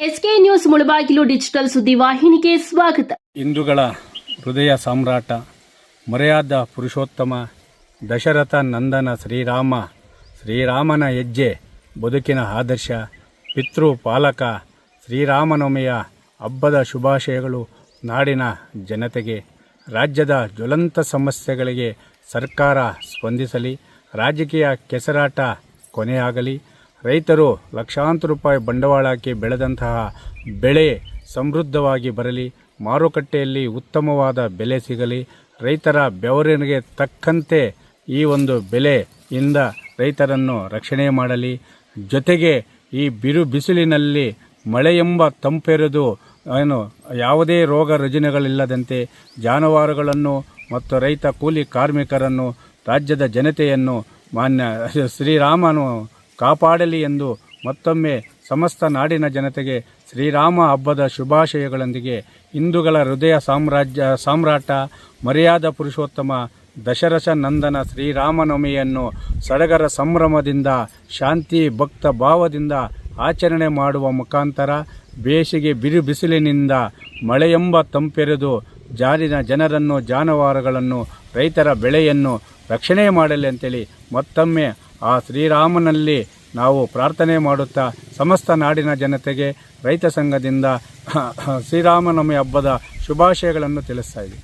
S K news Mulbagal digital ಸುದ್ದಿವಾಹಿನಿಗೆ ಸ್ವಾಗತ. ಹಿಂದೂಗಳ ಹೃದಯ ಸಾಮ್ರಾಟ, ಮರೆಯಾದ ಪುರುಷೋತ್ತಮ, ದಶರಥ ನಂದನ ಶ್ರೀರಾಮ, ಶ್ರೀರಾಮನ ಹೆಜ್ಜೆ, ಬದುಕಿನ ಆದರ್ಶ, ಪಿತೃ ಪಾಲಕ, ಶ್ರೀರಾಮನವಮಿಯ ಹಬ್ಬದ ಶುಭಾಶಯಗಳು ನಾಡಿನ ಜನತೆಗೆ, ರಾಜ್ಯದ ಜ್ವಲಂತ ಸಮಸ್ಯೆಗಳಿಗೆ ಸರ್ಕಾರ ಸ್ಪಂದಿಸಲಿ, ರಾಜಕೀಯ ಕೆಸರಾಟ ಕೊನೆಯಾಗಲಿ ರೈತರು ಲಕ್ಷಾಂತರ ರೂಪಾಯಿ ಬಂಡವಾಳ ಹಾಕಿ ಬೆಳೆದಂತಹ ಬೆಳೆ ಸಮೃದ್ಧವಾಗಿ ಬರಲಿ, ಮಾರುಕಟ್ಟೆಯಲ್ಲಿ ಉತ್ತಮವಾದ ಬೆಲೆ ಸಿಗಲಿ, ರೈತರ ಬೆವರಿನಿಗೆ ತಕ್ಕಂತೆ ಈ ಒಂದು ಬೆಲೆಯಿಂದ ರೈತರನ್ನು ರಕ್ಷಣೆ ಮಾಡಲಿ. ಜೊತೆಗೆ ಈ ಬಿರು ಬಿಸಿಲಿನಲ್ಲಿ ಮಳೆ ಎಂಬ ತಂಪೆರೆದು ಏನು ಯಾವುದೇ ರೋಗ ರುಜಿನಗಳಿಲ್ಲದಂತೆ ಜಾನುವಾರುಗಳನ್ನು ಮತ್ತು ರೈತ ಕೂಲಿ ಕಾರ್ಮಿಕರನ್ನು, ರಾಜ್ಯದ ಜನತೆಯನ್ನು ಮಾನ್ಯ ಶ್ರೀರಾಮನು ಕಾಪಾಡಲಿ ಎಂದು ಮತ್ತೊಮ್ಮೆ ಸಮಸ್ತ ನಾಡಿನ ಜನತೆಗೆ ಶ್ರೀರಾಮ ಹಬ್ಬದ ಶುಭಾಶಯಗಳೊಂದಿಗೆ ಹಿಂದೂಗಳ ಹೃದಯ ಸಾಮ್ರಾಜ್ಯ, ಸಾಮ್ರಾಟ, ಮರ್ಯಾದ ಪುರುಷೋತ್ತಮ, ದಶರಥ ನಂದನ ಶ್ರೀರಾಮನವಮಿಯನ್ನು ಸಡಗರ ಸಂಭ್ರಮದಿಂದ, ಶಾಂತಿ ಭಕ್ತ ಭಾವದಿಂದ ಆಚರಣೆ ಮಾಡುವ ಮುಖಾಂತರ ಬೇಸಿಗೆ ಬಿರು ಬಿಸಿಲಿನಿಂದ ಮಳೆಯೆಂಬ ತಂಪೆರೆದು ಜಾರಿನ ಜನರನ್ನು, ಜಾನುವಾರುಗಳನ್ನು, ರೈತರ ಬೆಳೆಯನ್ನು ರಕ್ಷಣೆ ಮಾಡಲಿ ಅಂತೇಳಿ ಮತ್ತೊಮ್ಮೆ ಆ ಶ್ರೀರಾಮನಲ್ಲಿ ನಾವು ಪ್ರಾರ್ಥನೆ ಮಾಡುತ್ತಾ ಸಮಸ್ತ ನಾಡಿನ ಜನತೆಗೆ ರೈತ ಸಂಘದಿಂದ ಶ್ರೀರಾಮನವಮಿ ಹಬ್ಬದ ಶುಭಾಶಯಗಳನ್ನು ತಿಳಿಸ್ತಾ ಇದ್ದೀವಿ.